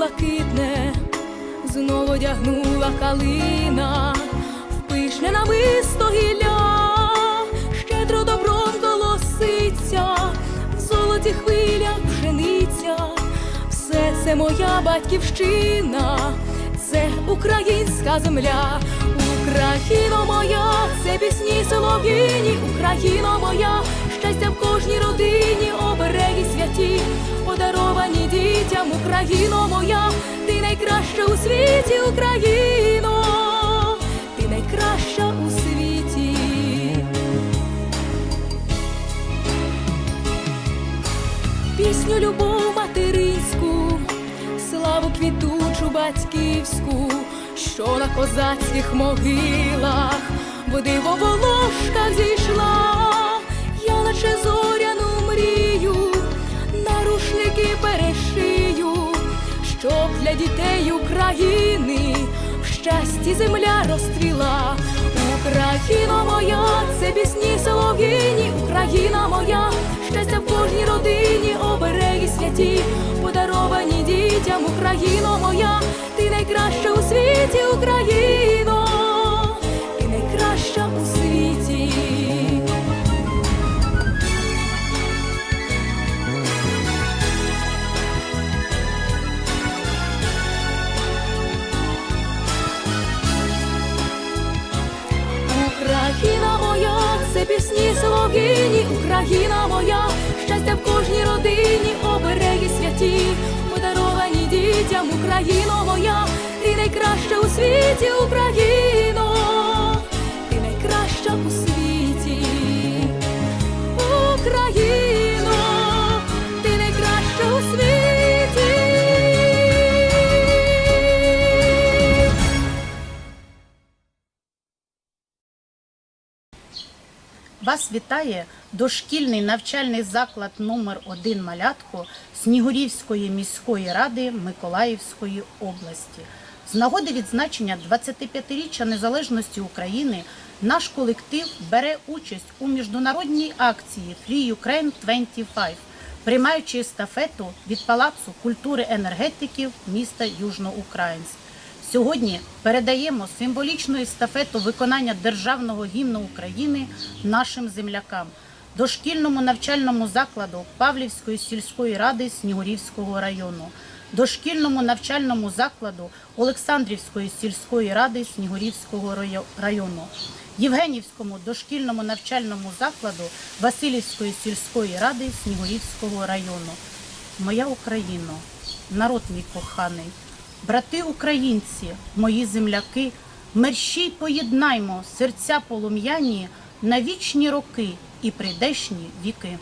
блакитне, знову одягнула калина, в пишне намисто гілля, щедро добром колоситься, в золоті хвилях пшениця, все це моя батьківщина, це українська земля, Україно моя, це пісні солов'їні, Україно моя, щастя в кожній родині, обереги святі, подаровані дітям, Україно моя, ти найкраща у світі, Україно, ти найкраща у світі. пісню любов материнську, славу квітучу батьківську, що на козацьких могилах в диво волошка зійшла, для дітей України в щасті земля розстріла. Україна моя, це пісні солов'їні, Україна моя, щастя в кожній родині, обереги святі, подаровані дітям, Україно моя, ти найкраща у світі, Україно, Вас вітає дошкільний навчальний заклад номер 1 Малятко Снігурівської міської ради Миколаївської області. З нагоди відзначення 25-річчя незалежності України наш колектив бере участь у міжнародній акції Free Ukraine 25, приймаючи естафету від Палацу культури енергетиків міста Южноукраїнськ. Сьогодні передаємо символічну естафету виконання державного гімну України нашим землякам, дошкільному навчальному закладу Павлівської сільської ради Снігурівського району, дошкільному навчальному закладу Олександрівської сільської ради Снігурівського району, Євгенівському дошкільному навчальному закладу Васильівської сільської ради Снігурівського району. Моя Україно, народ мій коханий, брати українці, мої земляки, мерщій поєднаймо серця полум'яні на вічні роки і прийдешні віки.